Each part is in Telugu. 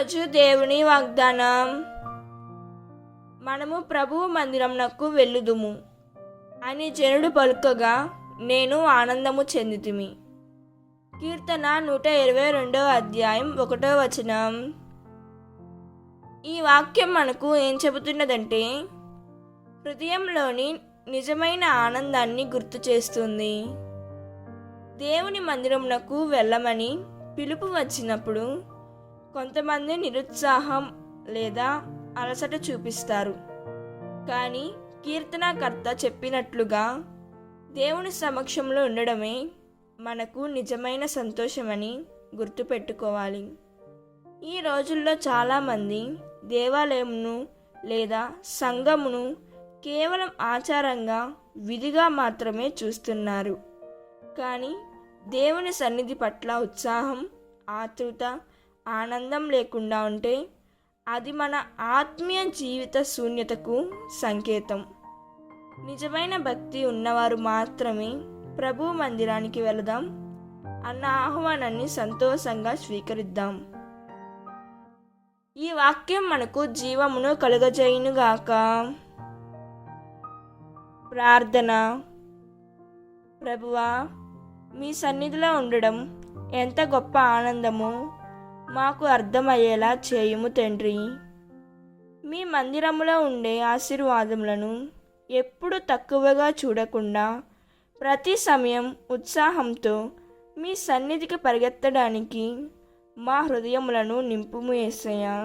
ఈరోజు దేవుని వాగ్దానం. మనము ప్రభువు మందిరంనకు వెళ్ళుదుము. అని జనుడు పలుకగా నేను ఆనందము చెందితిమి. కీర్తన నూట ఇరవై రెండవ అధ్యాయం ఒకటో వచనం. ఈ వాక్యం మనకు ఏం చెబుతున్నదంటే హృదయంలోని నిజమైన ఆనందాన్ని గుర్తు చేస్తుంది. దేవుని మందిరంనకు వెళ్ళమని పిలుపు వచ్చినప్పుడు కొంతమంది నిరుత్సాహం లేదా అలసట చూపిస్తారు. కానీ కీర్తనకర్త చెప్పినట్లుగా దేవుని సమక్షంలో ఉండడమే మనకు నిజమైన సంతోషమని గుర్తుపెట్టుకోవాలి. ఈ రోజుల్లో చాలామంది దేవాలయమును లేదా సంఘమును కేవలం ఆచారంగా విధిగా మాత్రమే చూస్తున్నారు. కానీ దేవుని సన్నిధి పట్ల ఉత్సాహం ఆతృత ఆనందం లేకుండా ఉంటే అది మన ఆత్మీయ జీవిత శూన్యతకు సంకేతం. నిజమైన భక్తి ఉన్నవారు మాత్రమే ప్రభు మందిరానికి వెళదాం అన్న ఆహ్వానాన్ని సంతోషంగా స్వీకరిద్దాం. ఈ వాక్యం మనకు జీవమును కలుగజేయునుగాక. ప్రార్థన. ప్రభువా మీ సన్నిధిలో ఉండడం ఎంత గొప్ప ఆనందమో మాకు అర్థమయ్యేలా చేయుము తండ్రి. మీ మందిరములో ఉండే ఆశీర్వాదములను ఎప్పుడు తక్కువగా చూడకుండా ప్రతి సమయం ఉత్సాహంతో మీ సన్నిధికి పరిగెత్తడానికి మా హృదయములను నింపుము ఏసయ్యా.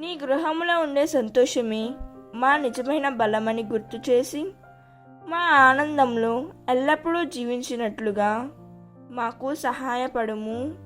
నీ గృహములో ఉండే సంతోషమే మా నిజమైన బలమని గుర్తు చేసి మా ఆనందంలో ఎల్లప్పుడూ జీవించినట్లుగా మాకు సహాయపడము